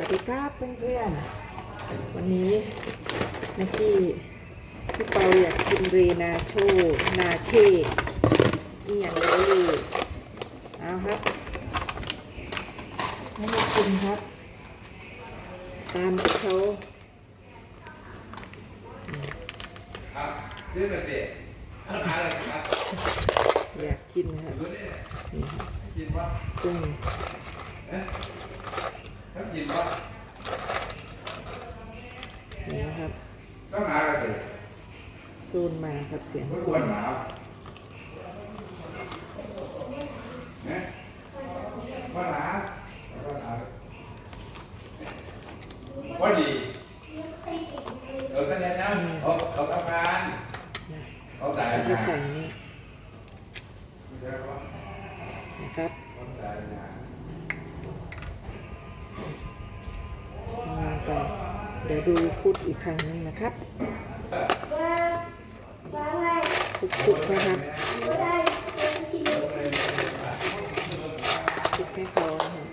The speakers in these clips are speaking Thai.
วัสดีครับเพื่อนๆ วันนี้นักกี้พี่เปาอยากกินเรนาโชนาเช่อีอย่างไรอยู่เอาครับให้มากินครับ ตามที่เขาครับซื้อมาสิปัญหาอะไรครับอยากกินนะครับรู้นี่นี่ครับกินว่ากุ้งเอ๊ะถ้ากิ นว่านี่นะครับต้องหาอะไรสิซูนมาครับเสียงรู้ซูว่านหนาวเนี่ยว่าหนาวว่าหนาวว่าดีเออแสดงนะเขาเขาทำงานเขาจ่ายแล้วก็งานใส่นี่เดี๋ยวว่านะครับ เดี๋ยวดูพูดอีกครั้งหนึงนะครับคุกๆนะครับคุกให้เขานะครับ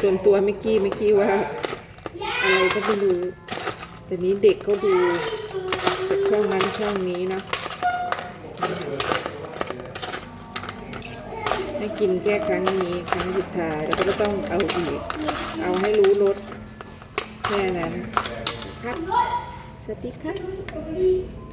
ส่วนตัวเมื่อกี้เมื่อกี้ว่า อะไรก็ไม่รู้แต่นี้เด็กเขาดูจากช่องนั้นช่องนี้นะให้กินแค่ครั้งนี้ครั้งสุดท้ายแล้วก็ต้องเอาอีก เอาให้รู้รส แค่นั้นครับสวัสดีครับ